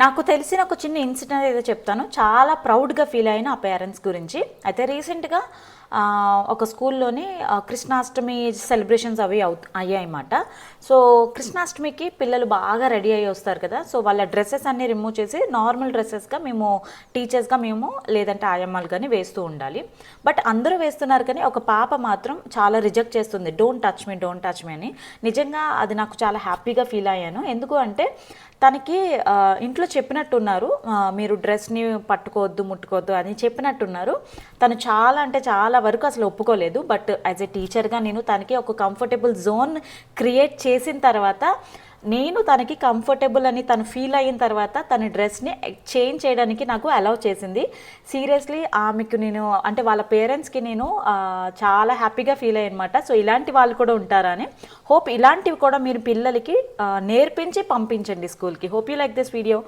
నాకు తెలిసిన ఒక చిన్న ఇన్సిడెంట్ ఏదో చెప్తాను. చాలా ప్రౌడ్గా ఫీల్ అయిన ఆ పేరెంట్స్ గురించి. అయితే రీసెంట్గా ఒక స్కూల్లోని కృష్ణాష్టమి సెలబ్రేషన్స్ అవి అవు అయ్యాయన్నమాట. సో కృష్ణాష్టమికి పిల్లలు బాగా రెడీ అయ్యి వస్తారు కదా. సో వాళ్ళ డ్రెస్సెస్ అన్ని రిమూవ్ చేసి నార్మల్ డ్రెస్సెస్గా మేము టీచర్స్గా మేము లేదంటే ఆయమ్మాలు కానీ వేస్తూ ఉండాలి. బట్ అందరూ వేస్తున్నారు కానీ ఒక పాప మాత్రం చాలా రిజెక్ట్ చేస్తుంది. Don't touch me don't touch me అని. నిజంగా అది నాకు చాలా హ్యాపీగా ఫీల్ అయ్యాను. ఎందుకు అంటే తనకి ఇంట్లో ఇంట్లో చెప్పినట్టున్నారు. మీరు డ్రెస్ని పట్టుకోవద్దు ముట్టుకోవద్దు అని చెప్పినట్టున్నారు. తను చాలా అంటే చాలా వరకు అసలు ఒప్పుకోలేదు. బట్ యాజ్ ఎ టీచర్గా నేను తనకి ఒక కంఫర్టబుల్ జోన్ క్రియేట్ చేసిన తర్వాత నేను తనకి కంఫర్టబుల్ అని తను ఫీల్ అయిన తర్వాత తన డ్రెస్ని చేంజ్ చేయడానికి నాకు అలౌ చేసింది. సీరియస్లీ ఆమెకు నేను అంటే వాళ్ళ పేరెంట్స్కి నేను చాలా హ్యాపీగా ఫీల్ అయ్యనమాట. సో ఇలాంటి వాళ్ళు కూడా ఉంటారా అని. హోప్ ఇలాంటివి కూడా మీరు పిల్లలకి నేర్పించి పంపించండి స్కూల్కి hope you like this video